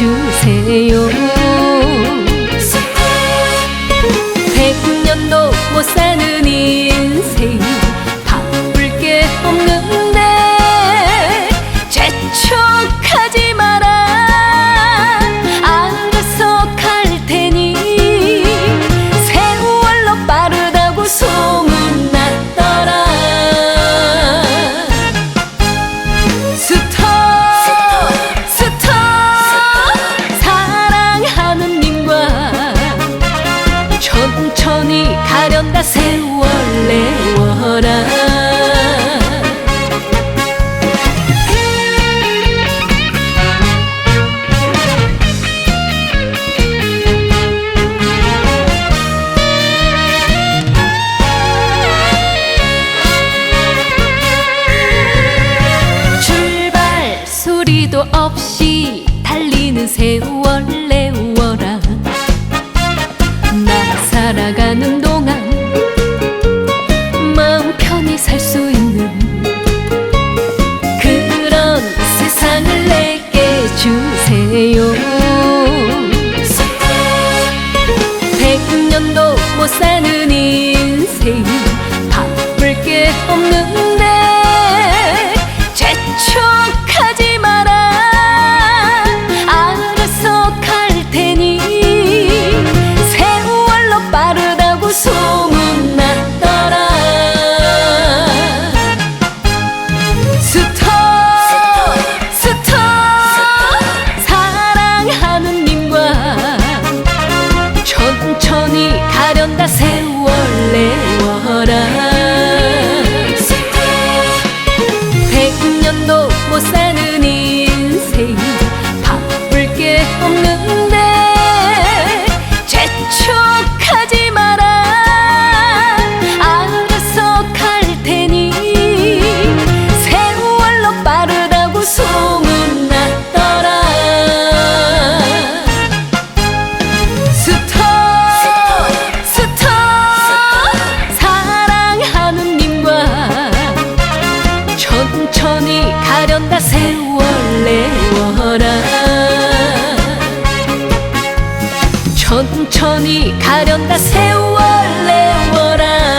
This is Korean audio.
주세요. 백년도 못 사는 인생 바쁠 게 없는데 제초 천천히 가련다 세월 내워라 출발 소리도 없이 달리는 세월래 못 사는 인생. 바쁠 게 없는 what I 가련다 세월 내워라 천천히 가련다 세월 내워라